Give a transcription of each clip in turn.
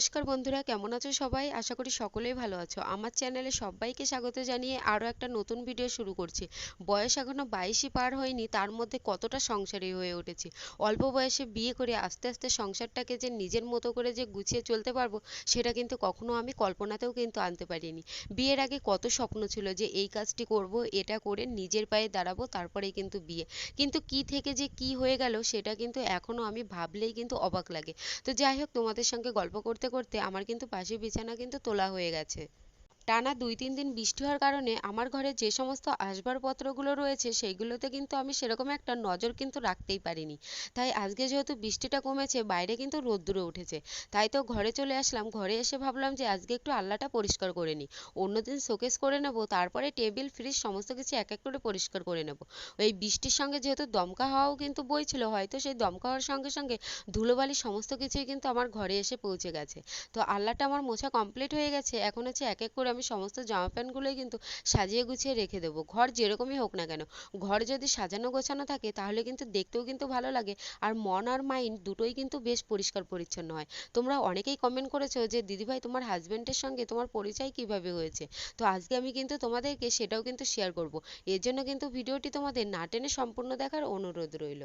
নমস্কার বন্ধুরা, কেমন আছো সবাই? আশা করি সকলেই ভালো আছো। আমার চ্যানেলে সবাইকে স্বাগত জানিয়ে আরও একটা নতুন ভিডিও শুরু করছি। বয়স এখনও বাইশই পার হয়নি, তার মধ্যে কতটা সংসারী হয়ে উঠেছি? অল্প বয়সে বিয়ে করে আস্তে আস্তে সংসারটাকে যে নিজের মতো করে যে গুছিয়ে চলতে পারব, সেটা কিন্তু কখনো আমি কল্পনাতেও কিন্তু আনতে পারিনি। বিয়ের আগে কত স্বপ্ন ছিল যে এই কাজটি করব, এটা করে নিজের পায়ে দাঁড়াবো, তারপরেই কিন্তু বিয়ে। কিন্তু কি থেকে যে কি হয়ে গেল, সেটা কিন্তু এখনও আমি ভাবলেই কিন্তু অবাক লাগে। তো যাই হোক, তোমাদের সঙ্গে গল্প করতে করতে আমার কিন্তু পাশের বিছানা কিন্তু তোলা হয়ে গেছে। টানা দুই, তিন দিন বৃষ্টি হওয়ার কারণে আমার ঘরে যে সমস্ত আসবাবপত্রগুলো রয়েছে সেইগুলোতে কিন্তু আমি সেরকম একটা নজর কিন্তু রাখতেই পারিনি। তাই আজকে যেহেতু বৃষ্টিটা কমেছে, বাইরে কিন্তু রোদ্দুরে উঠেছে। তাই তো ঘরে চলে আসলাম। ঘরে এসে ভাবলাম যে আজকে একটু আল্লাটা পরিষ্কার করে নিই। অন্যদিন শোকেস করে নেব, তারপরে টেবিল, ফ্রিজ সমস্ত কিছু এক এক করে পরিষ্কার করে নেব। ওই বৃষ্টির সঙ্গে যেহেতু দমকা হাওয়াও কিন্তু বইছিল, হয়তো সেই দমকা হওয়ার সঙ্গে সঙ্গে ধুলোবালি সমস্ত কিছুই কিন্তু আমার ঘরে এসে পৌঁছে গেছে। তো আল্লাটা আমার মোছা কমপ্লিট হয়ে গেছে। এখন হচ্ছে এক এক করে আমি সমস্ত জামা প্যান্টগুলোই কিন্তু সাজিয়ে গুছিয়ে রেখে দেবো। ঘর যেরকমই হোক না কেন, ঘর যদি সাজানো গোছানো থাকে তাহলে কিন্তু দেখতেও কিন্তু ভালো লাগে আর মন আর মাইন্ড দুটোই কিন্তু বেশ পরিষ্কার পরিচ্ছন্ন হয়। তোমরা অনেকেই কমেন্ট করেছ যে, দিদিভাই, তোমার হাজবেন্ডের সঙ্গে তোমার পরিচয় কীভাবে হয়েছে? তো আজকে আমি কিন্তু তোমাদেরকে সেটাও কিন্তু শেয়ার করব। এর জন্য কিন্তু ভিডিওটি তোমাদের না টেনে সম্পূর্ণ দেখার অনুরোধ রইল।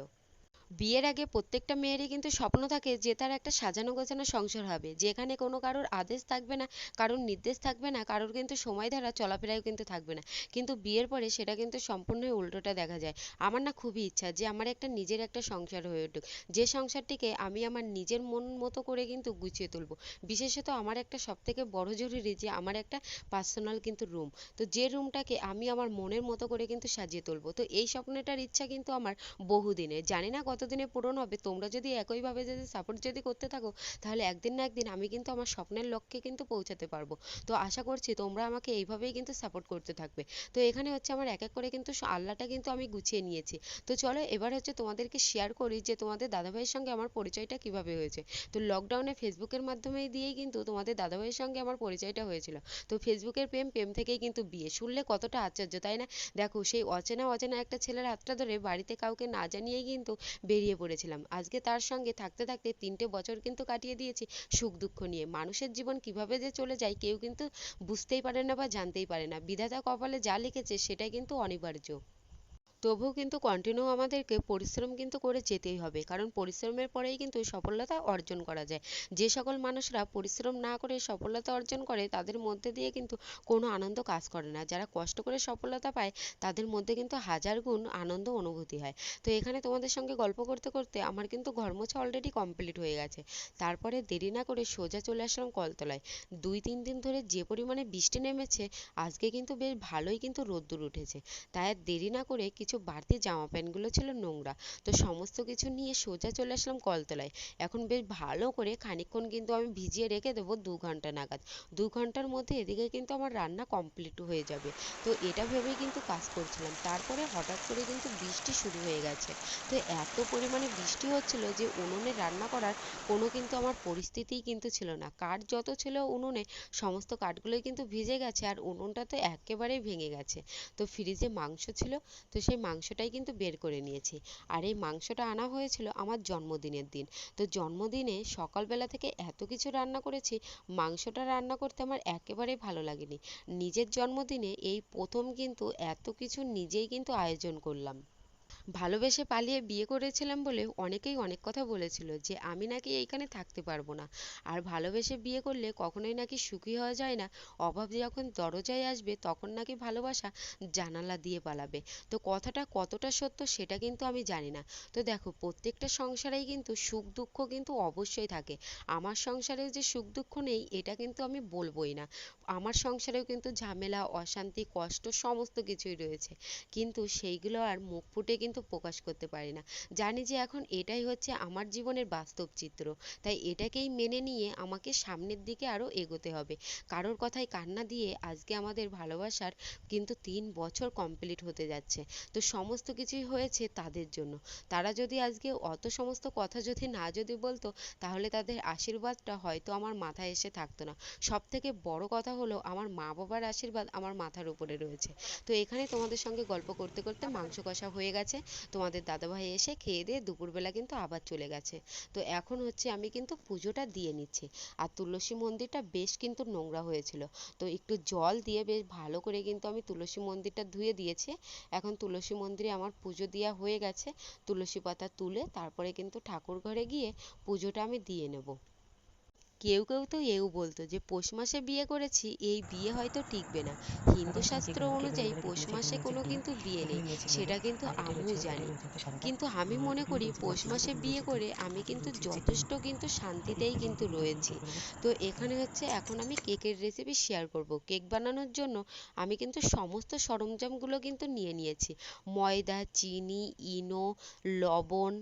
বিয়ের আগে প্রত্যেকটা মেয়েরই কিন্তু স্বপ্ন থাকে যে তার একটা সাজানো গোছানো সংসার হবে। যেখানে কোনো কারোর আদেশ থাকবে না, কারোর নির্দেশ থাকবে না, কারোর কিন্তু সময় ধারা চলাফেরাও কিন্তু থাকবে না। কিন্তু বিয়ের পরে সেটা কিন্তু সম্পূর্ণই উল্টোটা দেখা যায়। আমার না খুবই ইচ্ছা যে আমার একটা নিজের একটা সংসার হয়ে উঠুক। যে সংসারটিকে আমি আমার নিজের মন মতো করে কিন্তু গুছিয়ে তুলবো। বিশেষত আমার একটা সব থেকে বড় জরুরি যে আমার একটা পার্সোনাল কিন্তু রুম তো যে রুমটাকে আমি আমার মনের মতো করে কিন্তু সাজিয়ে তুলবো। তো এই স্বপ্নটার ইচ্ছা কিন্তু আমার বহুদিনের। জানি না কতদিনে পূরণ হবে? তোমরা যদি একইভাবে যদি সাপোর্ট যদি করতে থাকো, তাহলে একদিন না একদিন আমি কিন্তু আমার স্বপ্নের লক্ষ্যে কিন্তু পৌঁছাতে পারব। তো আশা করছি তোমরা আমাকে এইভাবেই কিন্তু সাপোর্ট করতে থাকবে। তো এখানে হচ্ছে আমার এক এক করে কিন্তু আল্লাটা কিন্তু আমি গুছিয়ে নিয়েছি। তো চলো এবার হচ্ছে তোমাদেরকে শেয়ার করি যে তোমাদের দাদাভাইয়ের সঙ্গে আমার পরিচয়টা কীভাবে হয়েছে। তো লকডাউনে ফেসবুকের মাধ্যমে দিয়েই কিন্তু তোমাদের দাদাভাইয়ের সঙ্গে আমার পরিচয়টা হয়েছিল। তো ফেসবুকের প্রেম প্রেম থেকেই কিন্তু বিয়ে। শুনলে কতটা আশ্চর্য, তাই না? দেখো সেই অচেনা অচেনা একটা ছেলের হাতটা ধরে বাড়িতে কাউকে না জানিয়েই কিন্তু বেরিয়ে পড়েছিলাম। আজকে তার সঙ্গে থাকতে থাকতে তিনটে বছর কিন্তু কাটিয়ে দিয়েছি সুখ দুঃখ নিয়ে। মানুষের জীবন কীভাবে যে চলে যায় কেউ কিন্তু বুঝতেই পারে না বা জানতেই পারে না। বিধাতা কপালে যা লিখেছে সেটাই কিন্তু অনিবার্য। তবুও কিন্তু কন্টিনিউ আমাদেরকে পরিশ্রম কিন্তু করে যেতেই হবে। কারণ পরিশ্রমের পরেই কিন্তু সফলতা অর্জন করা যায়। যে সকল মানুষরা পরিশ্রম না করে সফলতা অর্জন করে, তাদের মধ্যে দিয়ে কিন্তু কোনো আনন্দ কাজ করে না। যারা কষ্ট করে সফলতা পায়, তাদের মধ্যে কিন্তু হাজার গুণ আনন্দ অনুভূতি হয়। তো এখানে তোমাদের সঙ্গে গল্প করতে করতে আমার কিন্তু ঘর মোছা অলরেডি কমপ্লিট হয়ে গেছে। তারপরে দেরি না করে সোজা চলে আসলাম কলতলায়। দুই তিন দিন ধরে যে পরিমাণে বৃষ্টি নেমেছে, আজকে কিন্তু বেশ ভালোই কিন্তু রোদ্দুর উঠেছে। তাই আর দেরি না করে কিছু বাড়তি জামা প্যান্টগুলো ছিল নোংরা। তো সমস্ত কিছু নিয়ে সোজা চলে আসলাম কলতলায়। এখন বেশ ভালো করে খানিকক্ষণ কিন্তু আমি ভিজিয়ে রেখে দেবো দু ঘণ্টা নাগাদ। দু ঘণ্টার মধ্যে এদিকে কিন্তু আমার রান্না কমপ্লিট হয়ে যাবে। তো এটা ভেবেই কিন্তু কাজ করছিলাম। তারপরে হঠাৎ করে কিন্তু বৃষ্টি শুরু হয়ে গেছে। তো এত পরিমাণে বৃষ্টি হচ্ছিল যে উনুনে রান্না করার কোনো কিন্তু আমার পরিস্থিতিই কিন্তু ছিল না। কাঠ যত ছিল উনুনে, সমস্ত কাঠগুলোই কিন্তু ভিজে গেছে আর উনুনটা তো একেবারেই ভেঙে গেছে। তো ফ্রিজে মাংস ছিল। তো সেই মাংসটাই কিন্তু বের করে নিয়েছি। আর এই মাংসটা আনা হয়েছিল আমার জন্মদিনের দিন। তো জন্মদিনে সকালবেলা থেকে এত কিছু রান্না করেছি, মাংসটা রান্না করতে আমার একেবারেই ভালো লাগেনি। নিজের জন্মদিনে এই প্রথম কিন্তু এত কিছু নিজেই কিন্তু আয়োজন করলাম। ভালোবেসে পালিয়ে বিয়ে করেছিলাম বলে অনেকেই অনেক কথা বলেছিল যে আমি নাকি এইখানে থাকতে পারব না। আর ভালোবেসে বিয়ে করলে কখনোই নাকি সুখী হওয়া যায় না। অভাব যখন দরজায় আসবে তখন নাকি ভালোবাসা জানালা দিয়ে পালাবে। তো কথাটা কতটা সত্য সেটা কিন্তু আমি জানি না। তো দেখো, প্রত্যেকটা সংসারেই কিন্তু সুখ দুঃখ কিন্তু অবশ্যই থাকে। আমার সংসারেও যে সুখ দুঃখ নেই, এটা কিন্তু আমি বলবোই না। আমার সংসারেও কিন্তু ঝামেলা, অশান্তি, কষ্ট সমস্ত কিছুই রয়েছে। কিন্তু সেইগুলো আর মুখ ফুটে কিন্তু প্রকাশ করতে পারি না। জানি যে এখন এটাই হচ্ছে আমার জীবনের বাস্তব চিত্র। তাই এটাকেই মেনে নিয়ে আমাকে সামনের দিকে আরও এগোতে হবে। কারোর কথায় কান্না দিয়ে আজকে আমাদের ভালোবাসার কিন্তু তিন বছর কমপ্লিট হতে যাচ্ছে। তো সমস্ত কিছুই হয়েছে তাদের জন্য। তারা যদি আজকে অত সমস্ত কথা যদি না যদি বলতো, তাহলে তাদের আশীর্বাদটা হয়তো আমার মাথায় এসে থাকতো না। সব থেকে বড় কথা হলো আমার মা বাবার আশীর্বাদ আমার মাথার উপরে রয়েছে। তো এখানে তোমাদের সঙ্গে গল্প করতে করতে মাংস কষা হয়ে গেছে। তোমাদের দাদাভাই এসে খেয়ে দিয়ে দুপুরবেলা কিন্তু আবার চলে গেছে। তো এখন হচ্ছে আমি কিন্তু পুজোটা দিয়ে নিচ্ছি। আর তুলসী মন্দিরটা বেশ কিন্তু নোংরা হয়েছিল। তো একটু জল দিয়ে বেশ ভালো করে কিন্তু আমি তুলসী মন্দিরটা ধুয়ে দিয়েছি। এখন তুলসী মন্দিরে আমার পুজো দেওয়া হয়ে গেছে। তুলসী পাতা তুলে তারপরে কিন্তু ঠাকুর ঘরে গিয়ে পুজোটা আমি দিয়ে নেব। কেউ কেউ তো এও বলতো যে পৌষ মাসে বিয়ে করেছি এই বিয়ে হয়তো টিকবে না হিন্দু শাস্ত্র অনুযায়ী পৌষ মাসে কোনো কিন্তু বিয়ে নেই সেটা কিন্তু আমিও জানি কিন্তু আমি মনে করি পৌষ মাসে বিয়ে করে আমি কিন্তু যথেষ্ট কিন্তু শান্তিতেই কিন্তু রয়েছি তো এখানে হচ্ছে এখন আমি কেকের রেসিপি শেয়ার করব কেক বানানোর জন্য আমি কিন্তু সমস্ত সরঞ্জামগুলো কিন্তু নিয়ে নিয়েছি ময়দা চিনি ইনো লবণ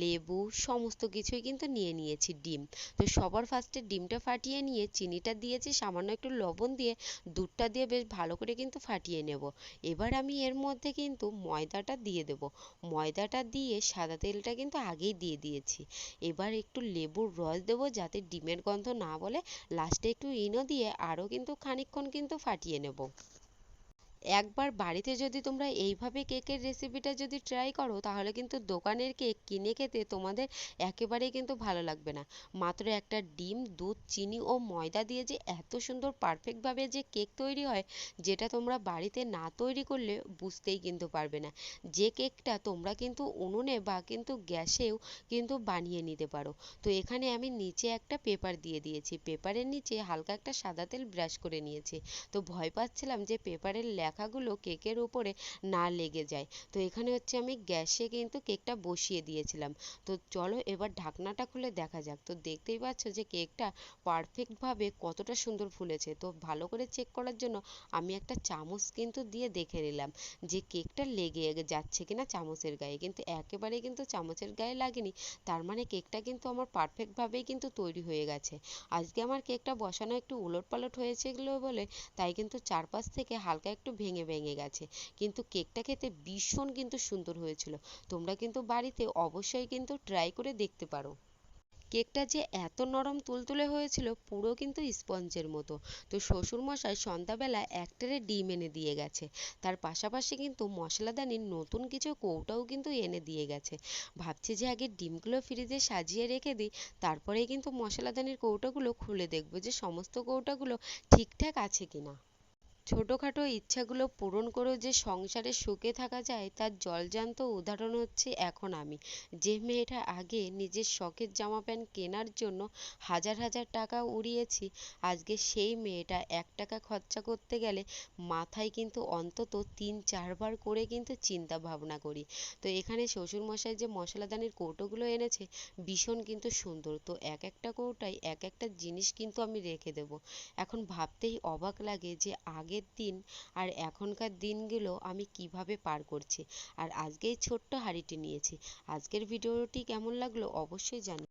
লেবু, সমস্ত কিছুই কিন্তু নিয়ে নিয়েছি ডিম। তো সবার ফার্স্টে ডিমটা ফাটিয়ে নিয়ে চিনিটা দিয়েছি সামান্য একটু লবণ দিয়ে দুধটা দিয়ে বেশ ভালো করে কিন্তু ফাটিয়ে নেব। এবার আমি এর মধ্যে কিন্তু ময়দাটা দিয়ে দেব। ময়দাটা দিয়ে সাদা তেলটা কিন্তু আগেই দিয়ে দিয়েছি। এবার একটু লেবুর রস দেবো যাতে ডিমের গন্ধ না বলে লাস্টে একটু ইনো দিয়ে আরও কিন্তু খানিকক্ষণ কিন্তু ফাটিয়ে নেব। একবার বাড়িতে যদি তোমরা এইভাবে কেকের রেসিপিটা যদি ট্রাই করো, তাহলে কিন্তু দোকানের কেক কিনে খেতে তোমাদের একেবারেই কিন্তু ভালো লাগবে না। মাত্র একটা ডিম, দুধ, চিনি ও ময়দা দিয়ে যে এত সুন্দর পারফেক্টভাবে যে কেক তৈরি হয়, যেটা তোমরা বাড়িতে না তৈরি করলে বুঝতেই কিন্তু পারবে না। যে কেকটা তোমরা কিন্তু উনুনে বা কিন্তু গ্যাসেও কিন্তু বানিয়ে নিতে পারো। তো এখানে আমি নিচে একটা পেপার দিয়ে দিয়েছি। পেপারের নিচে হালকা একটা সাদা তেল ব্রাশ করে নিয়েছি। তো ভয় পাচ্ছিলাম যে পেপারের লেখাগুলো কেকের উপরে না লেগে যায়। তো এখানে হচ্ছে আমি গ্যাসে কিন্তু কেকটা বসিয়ে দিয়েছিলাম। তো চলো এবার ঢাকনাটা খুলে দেখা যাক। তো দেখতেই পাচ্ছ যে কেকটা পারফেক্টভাবে কতটা সুন্দর ফুলেছে। তো ভালো করে চেক করার জন্য আমি একটা চামচ কিন্তু দিয়ে দেখে নিলাম যে কেকটা লেগে যাচ্ছে কিনা চামচের গায়ে। কিন্তু একেবারেই কিন্তু চামচের গায়ে লাগেনি। তার মানে কেকটা কিন্তু আমার পারফেক্টভাবেই কিন্তু তৈরি হয়ে গেছে। আজকে আমার কেকটা বসানো একটু উলট পালট হয়েছিল বলে, তাই কিন্তু চারপাশ থেকে হালকা একটু ভেঙে ভেঙে গেছে। কিন্তু কেকটা খেতে ভীষণ কিন্তু সুন্দর হয়েছিল। তোমরা কিন্তু বাড়িতে অবশ্যই কিন্তু ট্রাই করে দেখতে পারো। কেকটা যে এত নরম তুলতুলে হয়েছিল, পুরো কিন্তু স্পঞ্জের মতো। তো শ্বশুরমশাই সন্ধ্যাবেলা এক ট্রে ডিম এনে দিয়ে গেছে। তার পাশাপাশি কিন্তু মশলাদানির নতুন কিছু কৌটাও কিন্তু এনে দিয়ে গেছে। ভাবছি যে আগে ডিমগুলো ফ্রিজে সাজিয়ে রেখে দিই, তারপরেই কিন্তু মশলাদানির কৌটাগুলো খুলে দেখব যে সমস্ত কৌটাগুলো ঠিকঠাক আছে কিনা। ছোটোখাটো ইচ্ছাগুলো পূরণ করেও যে সংসারে সুখে থাকা যায়, তার জলজ্যান্ত উদাহরণ হচ্ছে এখন আমি। যে মেয়েটা আগে নিজের শখের জামা প্যান্ট কেনার জন্য হাজার হাজার টাকা উড়িয়েছি, আজকে সেই মেয়েটা এক টাকা খরচা করতে গেলে মাথায় কিন্তু অন্তত তিন চারবার করে কিন্তু চিন্তা ভাবনা করি। তো এখানে শ্বশুরমশাই যে মশলাদানির কৌটোগুলো এনেছে, ভীষণ কিন্তু সুন্দর। তো এক একটা কৌটায় এক একটা জিনিস কিন্তু আমি রেখে দেবো। এখন ভাবতেই অবাক লাগে যে আগে আগের দিন। আর এখনকার দিনগুলো আমি কীভাবে পার করছি। আর আজকে এই ছোট্ট হাঁড়িটি নিয়েছি। আজকের ভিডিওটি কেমন লাগল অবশ্যই জানি